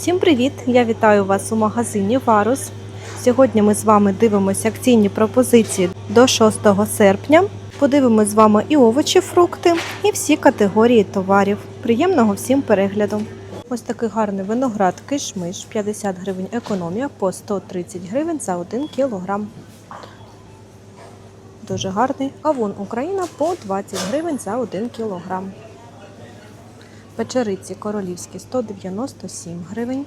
Всім привіт! Я вітаю вас у магазині Варус. Сьогодні ми з вами дивимося акційні пропозиції до 6 серпня. Подивимось з вами і овочі, фрукти, і всі категорії товарів. Приємного всім перегляду! Ось такий гарний виноград кишмиш 50 гривень економія по 130 гривень за 1 кілограм. Дуже гарний. Кавун Україна по 20 гривень за 1 кілограм. Печериці королівські 197 гривень.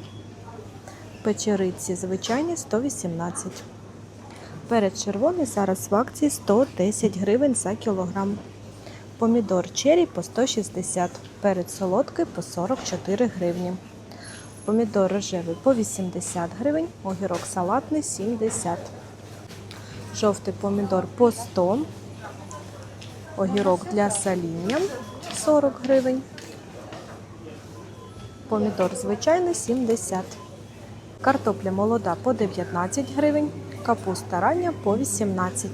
Печериці звичайні 118. Перець червоний зараз в акції 110 гривень за кілограм. Помідор черрі по 160, перець солодкий по 44 гривні. Помідор рожевий по 80 гривень, огірок салатний 70. Жовтий помідор по 100. Огірок для саління 40 гривень. Помідор звичайний 70. Картопля молода по 19 гривень. Капуста рання по 18.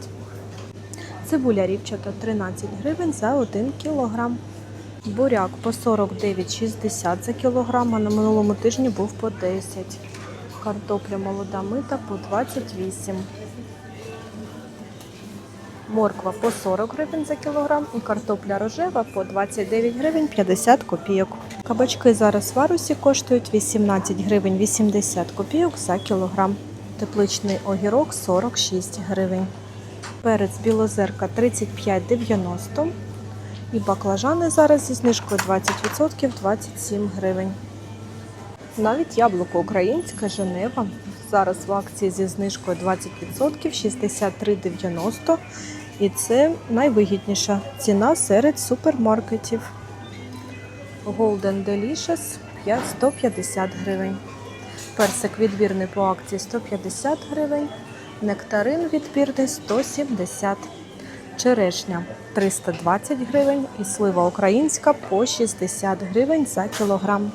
Цибуля ріпчата 13 гривень за 1 кілограм. Буряк по 49,60 за кілограм, а на минулому тижні був по 10. Картопля молода мита по 28. Морква по 40 гривень за кілограм і картопля рожева по 29 гривень 50 копійок. Кабачки зараз в арусі коштують 18 гривень 80 копійок за кілограм. Тепличний огірок 46 гривень. Перець білозерка 35,90 і баклажани зараз зі знижкою 20% 27 гривень. Навіть яблуко українське Женева зараз в акції зі знижкою 20% 63,90 і це найвигідніша ціна серед супермаркетів. Golden Delicious 150 гривень. Персик відбірний по акції 150 гривень. Нектарин відбірний 170 Черешня 320 гривень і слива українська по 60 гривень за кілограм.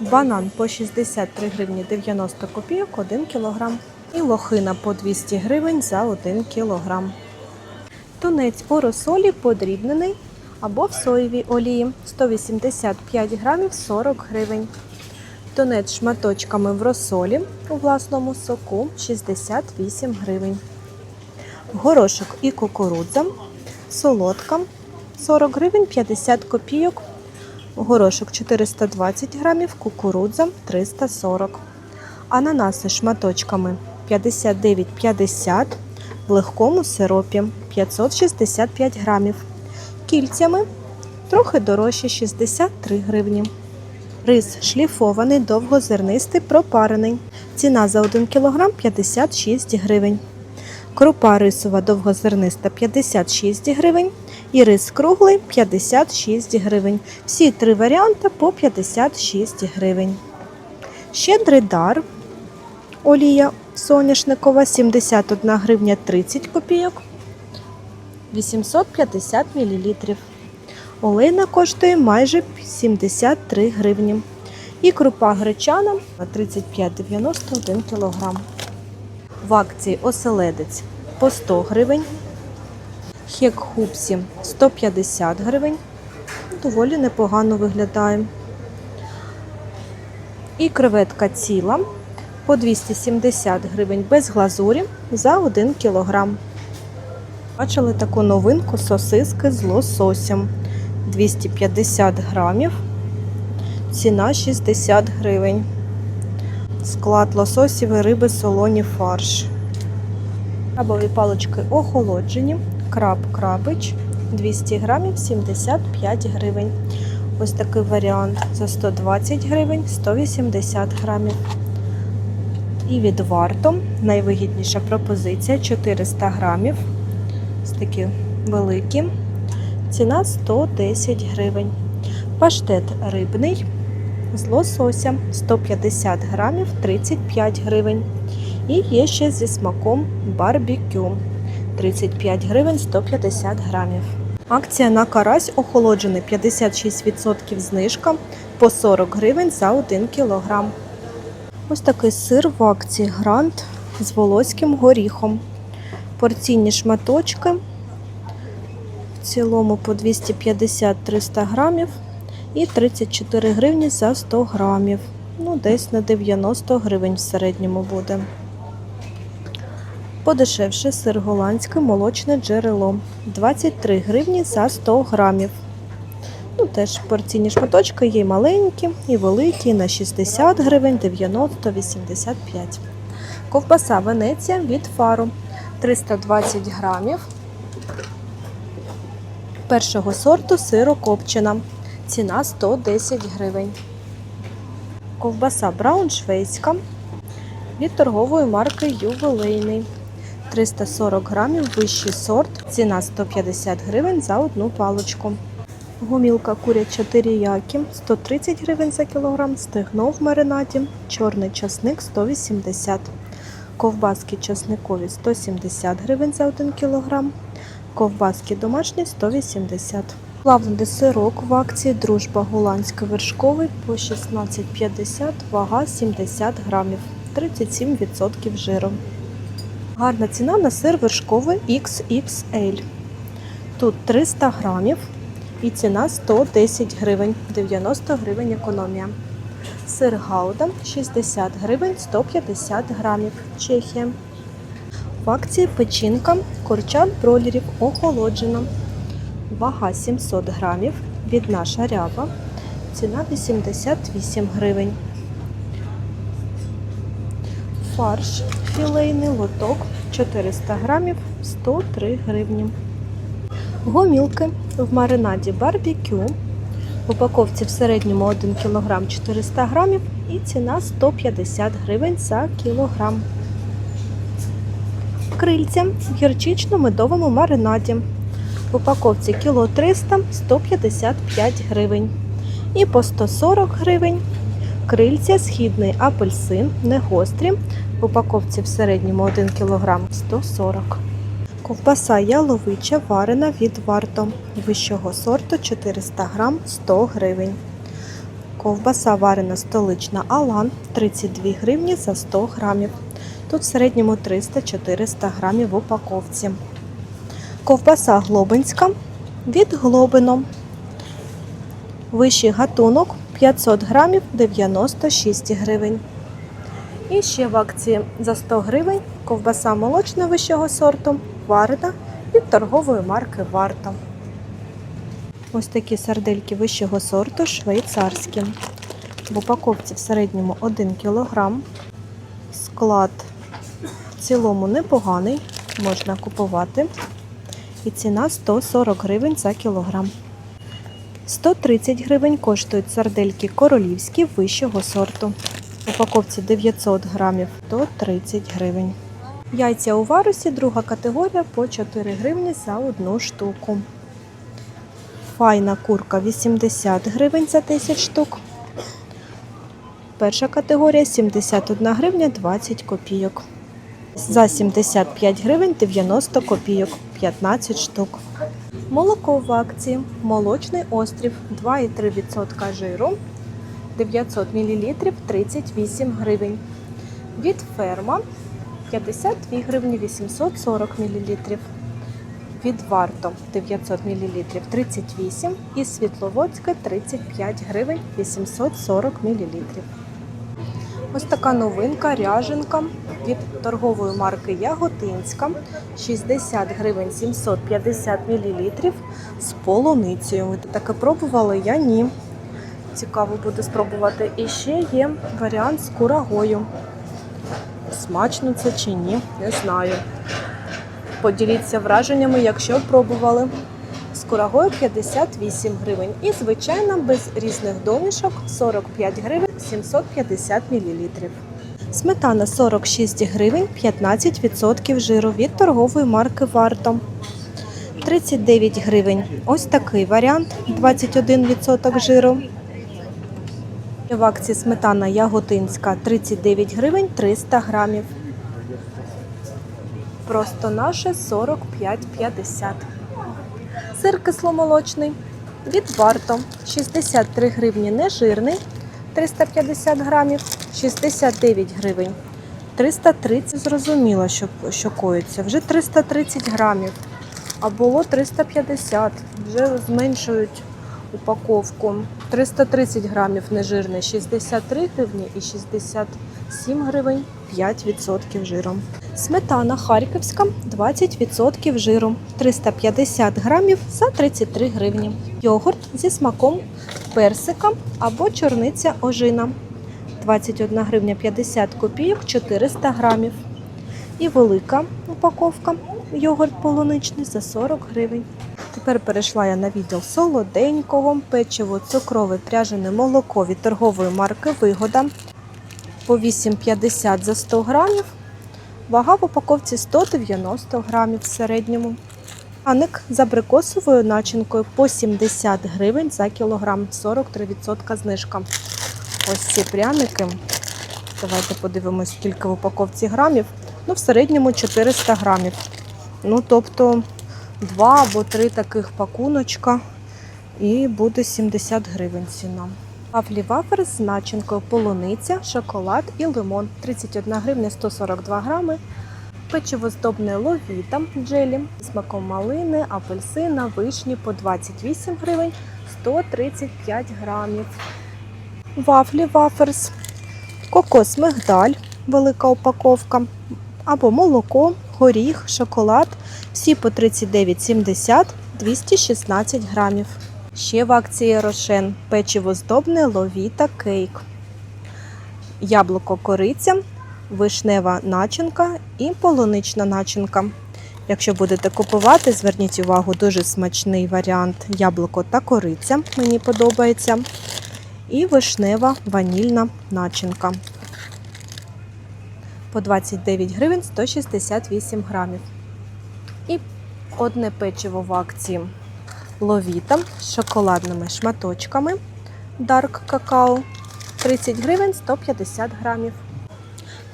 Банан по 63 гривні 90 копійок 1 кілограм. І лохина по 200 гривень за 1 кілограм. Тунець у розсолі подрібнений або в соєвій олії 185 грамів 40 гривень. Тунець шматочками в розсолі у власному соку 68 гривень. Горошок і кукурудза, солодка 40 гривень 50 копійок. Горошок 420 грамів, кукурудза 340. Ананаси шматочками 59,50 в легкому сиропі 565 грамів. Кільцями трохи дорожче 63 гривні. Рис шліфований, довгозернистий, пропарений. Ціна за 1 кг 56 гривень. Крупа рисова довгозерниста 56 гривень. І рис круглий 56 гривень. Всі три варіанти по 56 гривень. Щедрий дар. Олія соняшникова 71 гривня 30 копійок. 850 мл. Олейна коштує майже 73 гривні. І крупа гречана на 35,91 кг. В акції оселедець по 100 гривень. Хек хупсі 150 гривень. Доволі непогано виглядає. І креветка ціла по 270 гривень без глазурі за 1 кг. Бачили таку новинку сосиски з лососем. 250 грамів. Ціна 60 гривень. Склад лососівої риби солоні фарш. Крабові палички охолоджені. Краб крабич 200 грамів 75 гривень. Ось такий варіант за 120 гривень 180 грамів. І від варто найвигідніша пропозиція 400 грамів. Ось такі великі. Ціна 110 гривень. Паштет рибний з лосося 150 грамів 35 гривень. І є ще зі смаком барбекю 35 гривень 150 грамів. Акція на карась охолоджений 56% знижка по 40 гривень за 1 кілограм. Ось такий сир в акції Грант з волоським горіхом. Порційні шматочки в цілому по 250-300 грамів І 34 гривні за 100 грамів. Ну, десь на 90 гривень в середньому буде. Подешевше сир голландське молочне джерело. 23 гривні за 100 грамів. Ну, теж порційні шматочки є і маленькі, і великі, на 60 гривень, 90, 85. Ковбаса Венеція від фару 320 грамів. Першого сорту сирокопчена. Ціна 110 гривень. Ковбаса брауншвейська від торгової марки Ювелейний. 340 грамів, вищий сорт. Ціна 150 гривень за одну паличку. Гумілка куряча теріякі 130 гривень за кілограм, стегно в маринаді, чорний часник 180 Ковбаски часникові 170 гривень за 1 кілограм, ковбаски домашні 180 Плавлений сирок в акції Дружба голландський вершковий по 16,50, вага 70 грамів, 37% жиру. Гарна ціна на сир вершковий XXL. Тут 300 грамів і ціна 110 гривень, 90 гривень економія. Сир Гауда 60 гривень 150 грамів. Чехія. В акції печінка корчак бролерів охолоджена. Вага 700 грамів. Відна шарява. Ціна 88 гривень. Фарш філейний лоток 400 грамів 103 гривні. Гомілки в маринаді барбекю. В упаковці в середньому 1 кг 400 грамів і ціна 150 гривень за кілограм. Крильця в гірчично-медовому маринаді. В упаковці кіло 300 155 гривень. І по 140 гривень. Крильця східний апельсин, не гострі. В упаковці в середньому 1 кг 140 Ковбаса яловича варена від варто вищого сорту 400 грам 100 гривень. Ковбаса варена столична Алан 32 гривні за 100 грамів. Тут в середньому 300-400 грамів в упаковці. Ковбаса глобинська від глобино. Вищий гатунок 500 грамів 96 гривень. І ще в акції за 100 гривень ковбаса молочна вищого сорту варена від торгової марки Варто. Ось такі сардельки вищого сорту швейцарські. В упаковці в середньому 1 кг. Склад в цілому непоганий, можна купувати. І ціна 140 гривень за кілограм. 130 гривень коштують сардельки королівські вищого сорту. В упаковці 900 грамів то 30 гривень. Яйця у варусі, друга категорія по 4 гривні за одну штуку. Файна курка 80 гривень за 10 штук. Перша категорія 71 гривня 20 копійок. За 75 гривень 90 копійок 15 штук. Молоко в акції. Молочний острів 2,3% жиру. 900 мл 38 гривень. Від ферма 52 гривні 840 мл. Від варто 900 мл 38 і Світловодське 35 гривень 840 мл. Ось така новинка ряженка від торгової марки Яготинська 60 гривень 750 мл з полуницею. Таке пробували? Я ні. Цікаво буде спробувати. І ще є варіант з курагою. Смачно це чи ні, не знаю. Поділіться враженнями, якщо пробували. З курагою 58 гривень. І звичайно, без різних домішок 45 гривень 750 мл. Сметана 46 гривень 15% жиру від торгової марки Варто. 39 гривень. Ось такий варіант 21% жиру. В акції сметана яготинська 39 гривень 300 грамів. Просто наше 45,50. Сир кисломолочний від варто 63 гривні нежирний 350 грамів, 69 гривень. 330 зрозуміло, що, що коїться. Вже 330 грамів. А було 350. Вже зменшують упаковку. 330 грамів нежирний 63 гривні і 67 гривень 5% жиром. Сметана харківська 20% жиру. 350 грамів за 33 гривні. Йогурт зі смаком персика або чорниця ожина. 21 гривня 50 копійок 400 грамів. І велика упаковка йогурт полуничний за 40 гривень. Тепер перейшла я на відділ солоденького, печиво, цукрове пряжене молоко від торгової марки Вигода по 8,50 за 100 грамів. Вага в упаковці 190 грамів в середньому. Аник з абрикосовою начинкою по 70 гривень за кілограм, 43% знижка. Ось ці пряники. Давайте подивимось, скільки в упаковці грамів. Ну, в середньому 400 грамів. Ну, тобто, два або три таких пакуночка і буде 70 гривень ціна. Вафлі вафер з начинкою полуниця, шоколад і лимон 31 гривня 142 грами. Печиво здобне ловіта джелі смаком малини, апельсина, вишні по 28 гривень 135 грамів. Вафлі ваферс, кокос мигдаль, велика упаковка, або молоко, горіх, шоколад. Всі по 39,70 216 грамів. Ще в акції Рошен печиво здобне ловіта кейк. Яблуко кориця, вишнева начинка і полунична начинка. Якщо будете купувати, зверніть увагу, дуже смачний варіант яблуко та кориця. Мені подобається. І вишнева ванільна начинка. По 29 гривень 168 грамів. І одне печиво в акції ловіта з шоколадними шматочками Dark какао 30 гривень 150 грамів.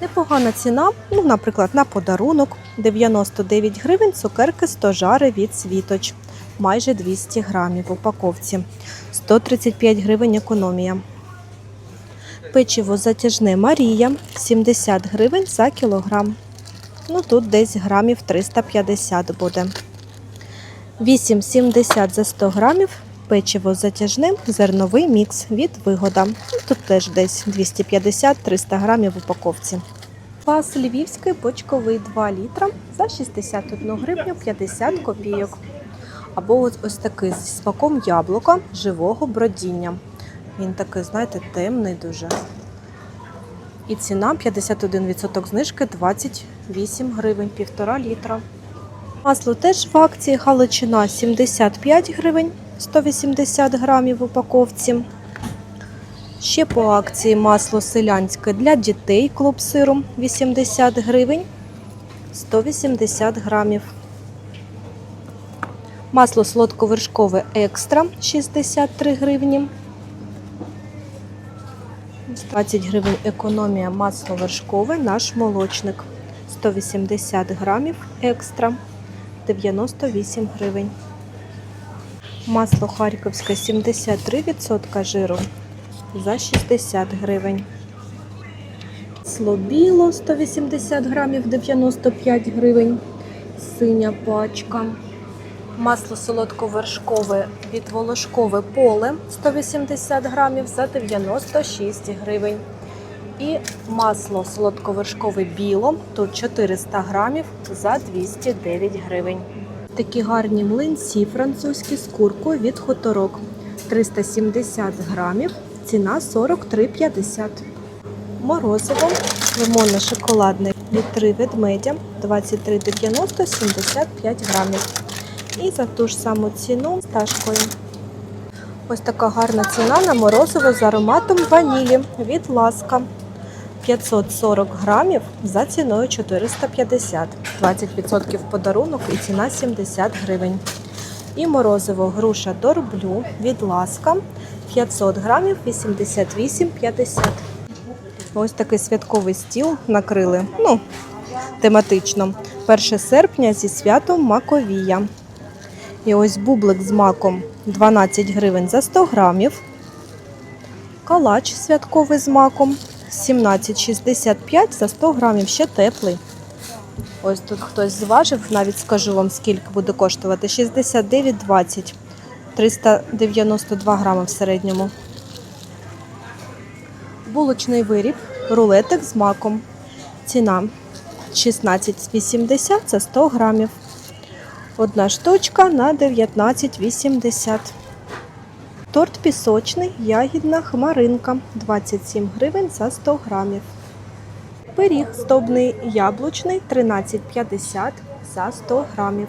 Непогана ціна, ну, наприклад, на подарунок 99 гривень цукерки 100 жари від світоч. Майже 200 грамів в упаковці. 135 гривень економія. Печиво затяжне Марія 70 гривень за кілограм. Ну тут десь грамів 350 буде. 8,70 за 100 грамів. Печиво затяжне, зерновий мікс від вигода. Тут теж десь 250-300 грамів в упаковці. Квас львівський бочковий 2 літра за 61 гривню 50 копійок. Або ось, ось такий з смаком яблука живого бродіння. Він такий, знаєте, темний дуже. І ціна 51% знижки 28 гривень, 1,5 літра. Масло теж в акції Галичина 75 гривень, 180 грамів в упаковці. Ще по акції масло селянське для дітей клуб сиру 80 гривень, 180 грамів. Масло солодковершкове екстра 63 гривні. 20 гривень економія масло вершкове наш молочник. 180 грамів екстра 98 гривень. Масло харківське 73% жиру за 60 гривень. Масло біло 180 грамів 95 гривень. Синя пачка. Масло солодковершкове від волошкове поле 180 грамів за 96 гривень. І масло солодковершкове біло тут 400 грамів за 209 гривень. Такі гарні млинці французькі з куркою від хуторок 370 грамів, ціна 43,50. Морозиво лимонно-шоколадне від 3 ведмедя 23,90 75 грамів. І за ту ж саму ціну з. Ось така гарна ціна на морозиво з ароматом ванілі від Ласка. 540 грамів за ціною 450. 20% подарунок і ціна 70 гривень. І морозиво груша дорблю від Ласка 500 грамів 88,50. Ось такий святковий стіл накрили. Ну, тематично. 1 серпня зі святом Маковія. І ось бублик з маком 12 гривень за 100 грамів. Калач святковий з маком 17,65 за 100 грамів, ще теплий. Ось тут хтось зважив, навіть скажу вам, скільки буде коштувати. 69,20. 392 грами в середньому. Булочний виріб, рулетик з маком. Ціна 16,80 за 100 грамів. Одна штучка на 19,80. Торт пісочний, ягідна хмаринка 27 гривень за 100 грамів. Пиріг здобний яблучний 13,50 за 100 грамів.